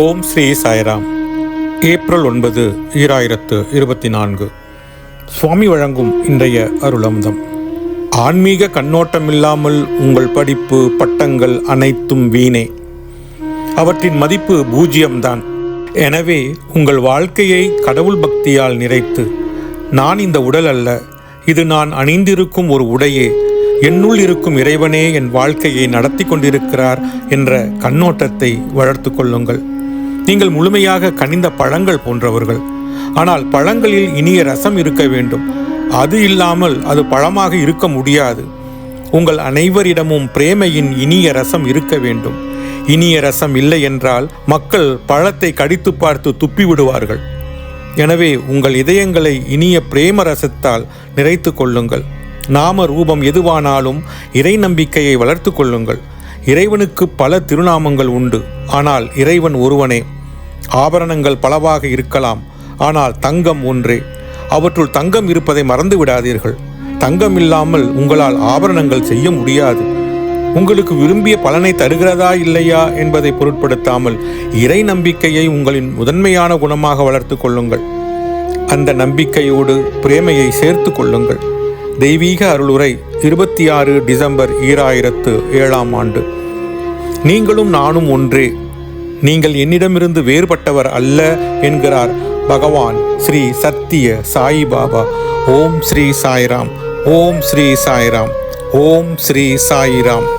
ஓம் Sri Sairam. April ஒன்பது ஈராயிரத்து இருபத்தி நான்கு சுவாமி வழங்கும் இன்றைய அருளமுதம். ஆன்மீக கண்ணோட்டமில்லாமல் உங்கள் படிப்பு பட்டங்கள் அனைத்தும் வீணே. அவற்றின் மதிப்பு பூஜ்ஜியம்தான். எனவே உங்கள் வாழ்க்கையை கடவுள் பக்தியால் நிறைத்து நான் இந்த உடல் அல்ல இது நான் அணிந்திருக்கும் ஒரு உடையே என்னுள் இருக்கும் இறைவனே என் வாழ்க்கையை நடத்தி கொண்டிருக்கிறார் என்ற கண்ணோட்டத்தை வளர்த்து கொள்ளுங்கள். நீங்கள் முழுமையாக கனிந்த பழங்கள் போன்றவர்கள். ஆனால் பழங்களில் இனிய ரசம் இருக்க வேண்டும். அது இல்லாமல் அது பழமாக இருக்க முடியாது. உங்கள் அனைவரிடமும் பிரேமையின் இனிய ரசம் இருக்க வேண்டும். இனிய ரசம் இல்லை என்றால் மக்கள் பழத்தை கடித்து பார்த்து துப்பி விடுவார்கள். எனவே உங்கள் இதயங்களை இனிய பிரேம ரசத்தால் நிறைத்து கொள்ளுங்கள். நாம ரூபம் எதுவானாலும் இறை நம்பிக்கையை வளர்த்து கொள்ளுங்கள். இறைவனுக்கு பல திருநாமங்கள் உண்டு. ஆனால் இறைவன் ஒருவனே. ஆபரணங்கள் பலவாக இருக்கலாம். ஆனால் தங்கம் ஒன்றே. அவற்றுள் தங்கம் இருப்பதை மறந்து விடாதீர்கள் தங்கம் இல்லாமல் உங்களால் ஆபரணங்கள் செய்ய முடியாது. உங்களுக்கு விரும்பிய பலனை தருகிறதா இல்லையா என்பதை பொருட்படுத்தாமல் இறை நம்பிக்கையை உங்களின் முதன்மையான குணமாக வளர்த்து கொள்ளுங்கள். அந்த நம்பிக்கையோடு பிரேமையை சேர்த்து கொள்ளுங்கள். தெய்வீக அருளுரை இருபத்தி ஆறு டிசம்பர் ஈராயிரத்து ஏழாம் ஆண்டு. நீங்களும் நானும் ஒன்றே. நீங்கள் என்னிடமிருந்து வேறுபட்டவர் அல்ல என்கிறார். பகவான் ஸ்ரீ சத்திய சாய் பாபா. ஓம் ஸ்ரீ சாய்ராம். ஓம் ஸ்ரீ சாய்ராம். ஓம் ஸ்ரீ சாய்ராம்.